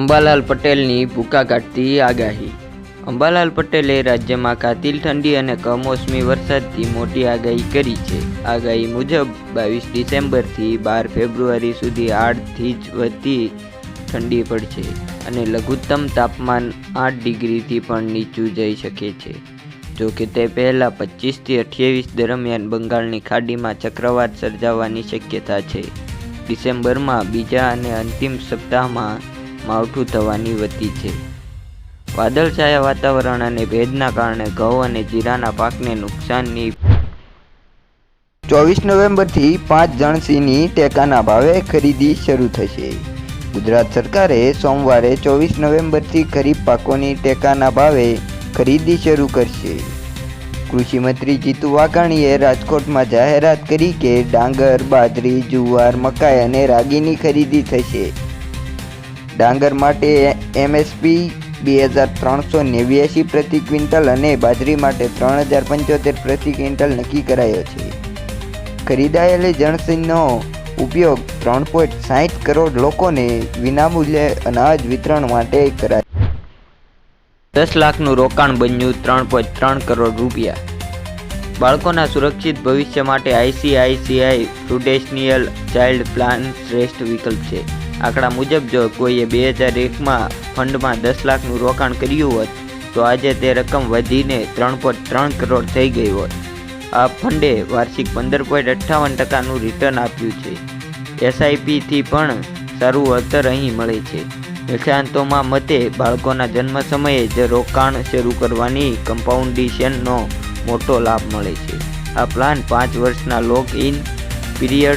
અંબાલાલ પટેલની ભૂકા કાઢતી આગાહી. અંબાલાલ પટેલે રાજ્યમાં કાતિલ ઠંડી અને કમોસમી વરસાદથી મોટી આગાહી કરી છે. આગાહી મુજબ, બાવીસ ડિસેમ્બરથી બાર ફેબ્રુઆરી સુધી આઠથી જ વધતી ઠંડી પડશે અને લઘુત્તમ તાપમાન આઠ ડિગ્રીથી પણ નીચું જઈ શકે છે. જો કે તે પહેલાં પચીસથી અઠ્યાવીસ દરમિયાન બંગાળની ખાડીમાં ચક્રવાત સર્જાવાની શક્યતા છે. ડિસેમ્બરમાં બીજા અને અંતિમ સપ્તાહમાં માવઠું થવાની વધી છે. વાદળછાયા વાતાવરણ અને ભેજના કારણે ઘઉં અને જીરાના પાકને નુકસાનની ચોવીસ નવેમ્બરથી પાંચ જણસીની ટેકાના ભાવે ખરીદી શરૂ થશે. ગુજરાત સરકારે સોમવારે ચોવીસ નવેમ્બરથી ખરીફ પાકોની ટેકાના ભાવે ખરીદી શરૂ કરશે. કૃષિમંત્રી જીતુ વાઘાણીએ રાજકોટમાં જાહેરાત કરી કે ડાંગર, બાજરી, જુવાર, મકાઈ અને રાગીની ખરીદી થશે. ડાંગર માટે એમએસપી બે હજાર ત્રણસો નેવ્યાસી પ્રતિ ક્વિન્ટલ અને બાજરી માટે ત્રણ હજાર પંચોતેર પ્રતિ ક્વિન્ટલ નક્કી કરાયો છે. ખરીદાયેલી જણસીનો ઉપયોગ ત્રણ પોઈન્ટ સાહીઠ કરોડ લોકોને વિનામૂલ્યે અનાજ વિતરણ માટે કરાય. દસ લાખનું રોકાણ બન્યું ત્રણ પોઈન્ટ ત્રણ કરોડ રૂપિયા. બાળકોના સુરક્ષિત ભવિષ્ય માટે આઈસીઆઈસીઆઈ પ્રુડેશનિયલ ચાઇલ્ડ પ્લાન શ્રેષ્ઠ વિકલ્પ છે. આંકડા મુજબ જો કોઈએ બે હજાર એકમાં ફંડમાં દસ લાખનું રોકાણ કર્યું હોત, તો આજે તે રકમ વધીને ત્રણ પોઈન્ટ ત્રણ કરોડ થઈ ગઈ હોત. આ ફંડે વાર્ષિક પંદર પોઈન્ટ અઠ્ઠાવન ટકાનું રિટર્ન આપ્યું છે. એસઆઈપીથી પણ સારું વળતર અહીં મળે છે. નિષ્ણાંતોમાં મતે, બાળકોના જન્મ સમયે જ રોકાણ શરૂ કરવાની કમ્પાઉન્ડિશનનો મોટો લાભ મળે છે. આ પ્લાન પાંચ વર્ષના લોક ઇન પીરિયડ